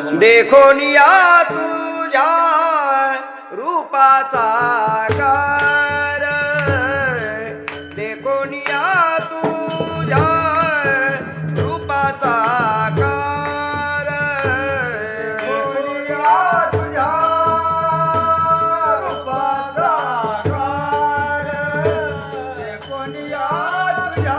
देखो निया तुझ्या रूपाचा कार देखो निया तुझ्या रूपाचा कार तुझ्या रूपाचा कार देखो निया तुझ्या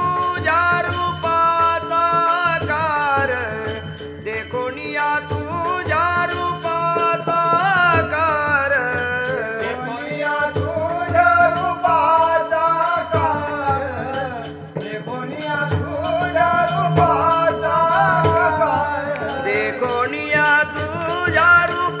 સોનિયા તું જારું